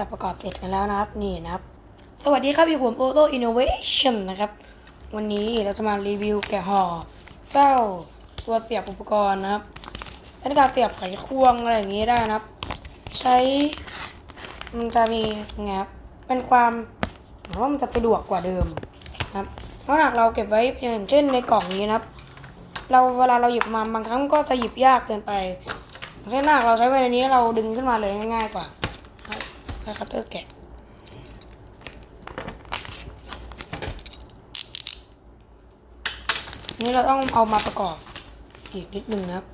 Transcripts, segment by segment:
จากประกอบเสร็จกันแล้วนะครับ นี่นะครับ สวัสดีครับอยู่ผมโอโตอินโนเวชันนะครับ วันนี้เราจะมารีวิวแกะห่อเจ้าตัวเสียบอุปกรณ์นะครับเป็นการเสียบไขควงอะไรอย่างนี้ได้นะครับ ใช้มันจะมีไงครับเป็นความผมว่ามันจะสะดวกกว่าเดิมนะครับเพราะหากเราเก็บไว้อย่างเช่นในกล่องนี้นะครับ เราเวลาเราหยิบมาบางครั้งก็จะหยิบยากเกินไปเช่นหากเราใช้ไว้ในนี้เราดึงขึ้นมาเลยง่าย ๆ กว่า ครับใช้คัตเตอร์แกะนี่เราต้องเอามาประกอบอีกนิดนึงนะครับ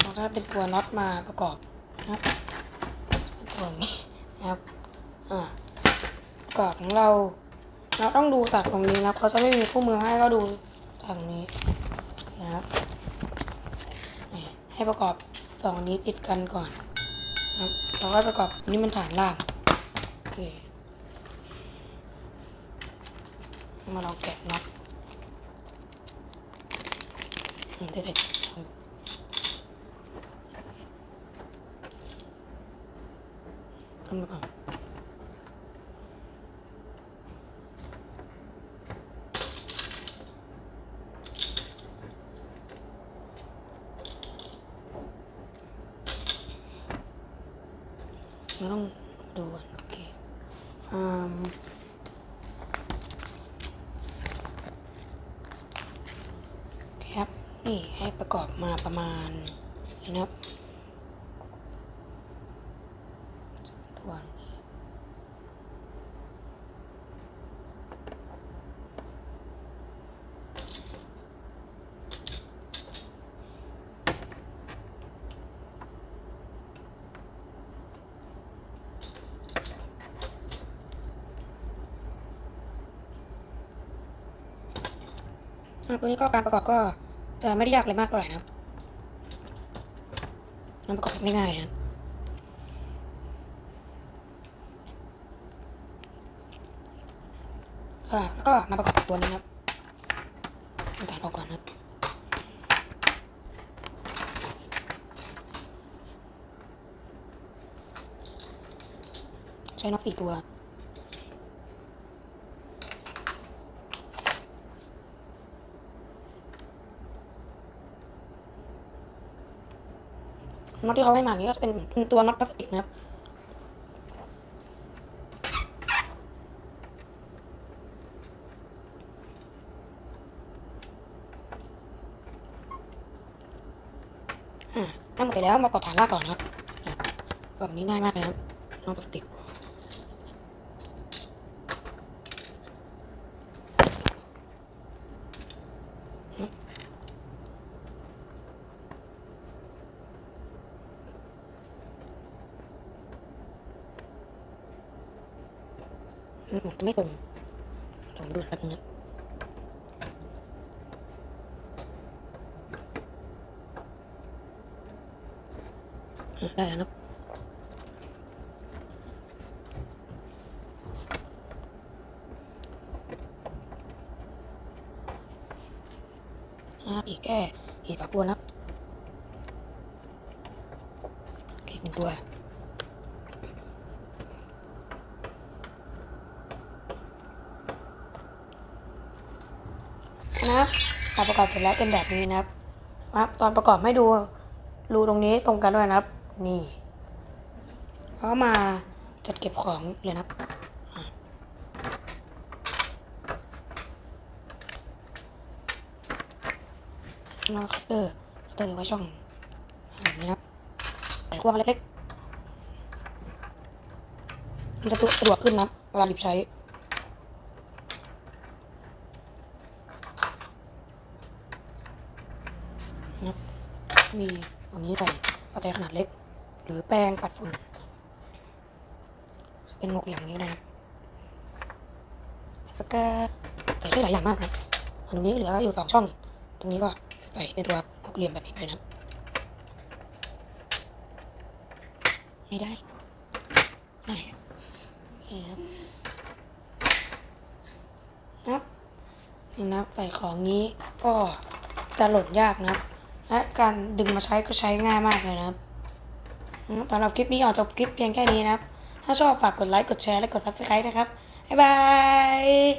เราจะเป็นตัวน็อตมาประกอบนะครับเป็นตัวนี้นะครับอ่าประกอบของเราเราต้องดูจากตรงนี้นะครับเขาจะไม่มีคู่มือให้ก็ดูทางนี้นะครับให้ประกอบ สองนี้ติดกันก่อนครับเราก็ประกอบนี่มันฐานล่าง โอเค มาลองแกะน็อตอืมได้เสร็จทำไปก่อน เราต้องดูก่อนโอเคอืมครับ นี่ให้ประกอบมาประมาณ นี้นะครับตัวนี้ อะตัวนี้ก็การประกอบก็จะไม่ได้ยากอะไรมากเท่าไหร่นะครับมันประกอบไม่ง่ายนะครับแล้วก็มาประกอบตัวนี้นะครับเอาการออกก่อนนะครับใช้น็อตสี่ตัว น็อตที่เขาให้มาอย่างนี้ก็จะเป็นเป็นตัวน็อตพลาสติกนะครับอ่าหมดเสร็จแล้วมาประกอบฐานรากก่อนนะครับปรอบนี้ง่ายมากเลยครับน็อตพลาสติก อืมจะ ไม่ตรงลองดูแป๊บนึงได้แล้วนะอ่าอีกแค่อีกสองตัวนะโอเคหนึ่งตัว นะครับพอประกอบเสร็จแล้วเป็นแบบนี้นะครับครับตอนประกอบให้ดูรูตรงนี้ตรงกันด้วยนะครับ นี่แล้วมาจัดเก็บของเลยนะครับอะแล้วคัตเตอร์คัตเตอร์ไว้ช่องอันนี้นะครับไขควงเล็กๆมันจะสะดวกขึ้นนะเวลาหยิบใช้ นะครับ มีอันนี้ใส่ปัจจัยขนาดเล็ก หรือแป้งปัดฝุ่น เป็นหมวกเหลี่ยมอย่างนี้นะครับแล้วก็ใส่ได้หลายอย่างมากนะอันนี้เหลืออยู่สองช่อง ตรงนี้ก็ใส่เป็นตัวหมวกเหลี่ยมแบบนี้ไปนะไม่ได้ได้นี่ครับนะนี่นะใส่ของนี้ก็จะหล่นยากนะครับ และการดึงมาใช้ก็ใช้ง่ายมากเลยนะครับสำหรับคลิปนี้ออกจบคลิปเพียงแค่นี้นะครับ ถ้าชอบฝากกดไลค์ กดแชร์ และกด subscribe นะครับ บ๊ายบาย